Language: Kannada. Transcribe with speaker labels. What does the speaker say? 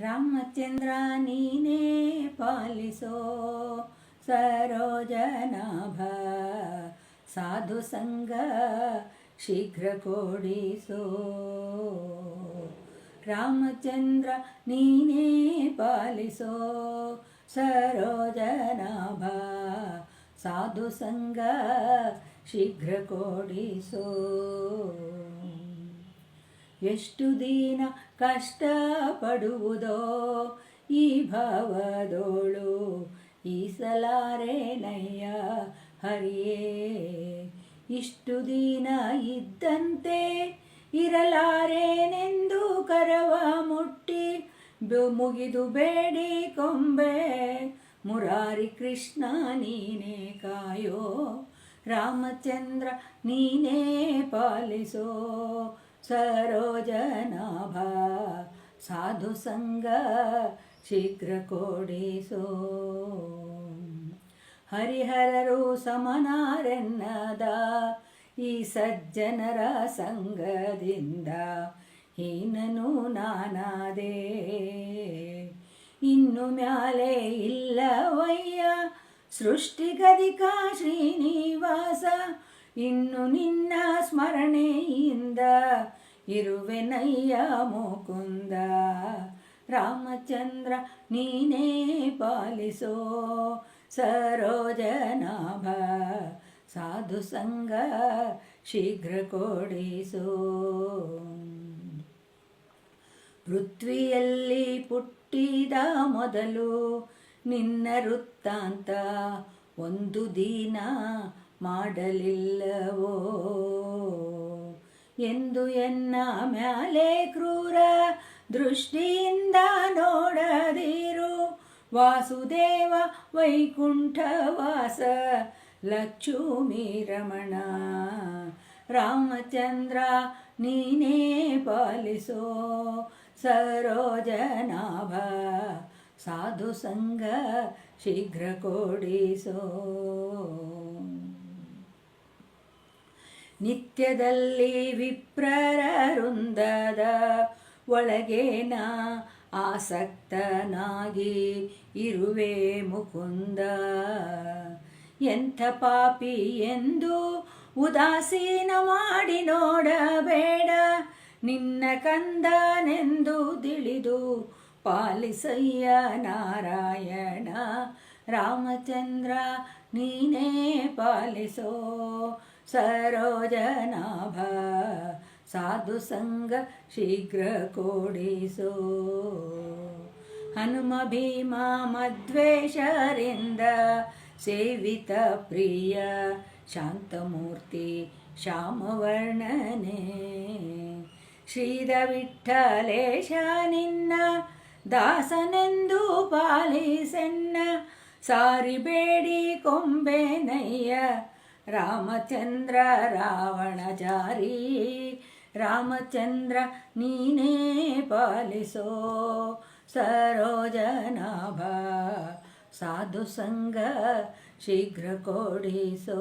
Speaker 1: ರಾಮಚಂದ್ರ ನೀನೇ ಪಾಲಿಸೋ ಸರೋಜನಾಭ. ಸಾಧು ಸಂಗ ಶೀಘ್ರ ಕೊಡಿಸೋ. ರಾಮಚಂದ್ರ ನೀನೇ ಪಾಲಿಸೋ ಸರೋಜನಾಭ. ಸಾಧು ಸಂಗ ಶೀಘ್ರ ಕೊಡಿಸೋ. ಎಷ್ಟು ದಿನ ಕಷ್ಟಪಡುವುದೋ ಈ ಭಾವದೋಳು ಈಸಲಾರೇನಯ್ಯ ಹರಿಯೇ. ಇಷ್ಟು ದಿನ ಇದ್ದಂತೆ ಇರಲಾರೇನೆಂದು ಕರವ ಮುಟ್ಟಿ ಮುಗಿದು ಬೇಡಿ ಕೊಂಬೆ. ಮುರಾರಿ ಕೃಷ್ಣ ನೀನೇ ಕಾಯೋ, ರಾಮಚಂದ್ರ ನೀನೇ ಪಾಲಿಸೋ. ಸರೋಜನಾಭ. ಸಾಧು ಸಂಗ ಶೀಘ್ರ ಕೊಡಿಸೋ. ಹರಿಹರರು ಸಮನಾರೆನ್ನದ ಈ ಸಜ್ಜನರ ಸಂಗದಿಂದ ಹೀನನು ನಾನಾದೆ. ಇನ್ನು ಮ್ಯಾಲೆ ಇಲ್ಲವಯ್ಯ, ಸೃಷ್ಟಿಗದಿಕ ಶ್ರೀನಿವಾಸ ಇನ್ನು ನಿನ್ನ ಸ್ಮರಣೆಯಿಂದ ಇರುವೆನಯ್ಯ ಮುಕುಂದ. ರಾಮಚಂದ್ರ, ನೀನೇ ಪಾಲಿಸೋ ಸರೋಜನಾಭ. ಸಾಧು ಸಂಗ ಶೀಘ್ರ ಕೊಡಿಸೋ. ಪೃಥ್ವಿಯಲ್ಲಿ ಪುಟ್ಟಿದ ಮೊದಲು ನಿನ್ನ ವೃತ್ತಾಂತ ಒಂದು ದಿನ ಮಾಡಲಿಲ್ಲವೋ? ಎಂದು ಎನ್ನ ಮ್ಯಾಲೆ ಕ್ರೂರ ದೃಷ್ಟಿಯಿಂದ ನೋಡದಿರು. ವಾಸುದೇವ ವೈಕುಂಠವಾಸ ಲಕ್ಷ್ಮೀ ರಮಣ. ರಾಮಚಂದ್ರ, ನೀನೇ ಪಾಲಿಸೋ ಸರೋಜನಾಭ. ಸಾಧು ಸಂಗ ಶೀಘ್ರ ಕೊಡಿಸೋ. ನಿತ್ಯದಲ್ಲಿ ವಿಪ್ರರರುಂದದ ವೃಂದದ ಒಳಗೆ ಆಸಕ್ತನಾಗಿ ಇರುವೆ ಮುಕುಂದ. ಎಂಥ ಪಾಪಿ ಎಂದು ಉದಾಸೀನ ಮಾಡಿ ನೋಡಬೇಡ. ನಿನ್ನ ಕಂದನೆಂದು ತಿಳಿದು ಪಾಲಿಸಯ್ಯ ನಾರಾಯಣ ರಾಮಚಂದ್ರ ನೀನೇ ಪಾಲಿಸೋ ಸರೋಜನಾಭ, ಸಾಧು ಸಂಗ ಶೀಘ್ರ ಕೋಡಿಸೋ. ಹನುಮ ಭೀಮ ಮಧ್ವೇಶರಿಂದ ಸೇವಿತ ಪ್ರಿಯ ಶಾಂತಮೂರ್ತಿ ಶ್ಯಾಮವರ್ಣನೆ. ಶ್ರೀದ ವಿಠಲೇಶ ನಿನ್ನ ದಾಸನೆಂದು ಪಾಲಿಸೆನ್ನ ಸಾರಿ ಬೇಡಿ ಕೊಂಬೆನಯ್ಯ. ರಾಮಚಂದ್ರ ರಾವಣ ಜಾರಿ. ರಾಮಚಂದ್ರ ನೀನೇ ಪಾಲಿಸೋ ಸರೋಜನಾಭ. ಸಾಧು ಸಂಘ ಶೀಘ್ರ ಕೊಡಿಸೋ.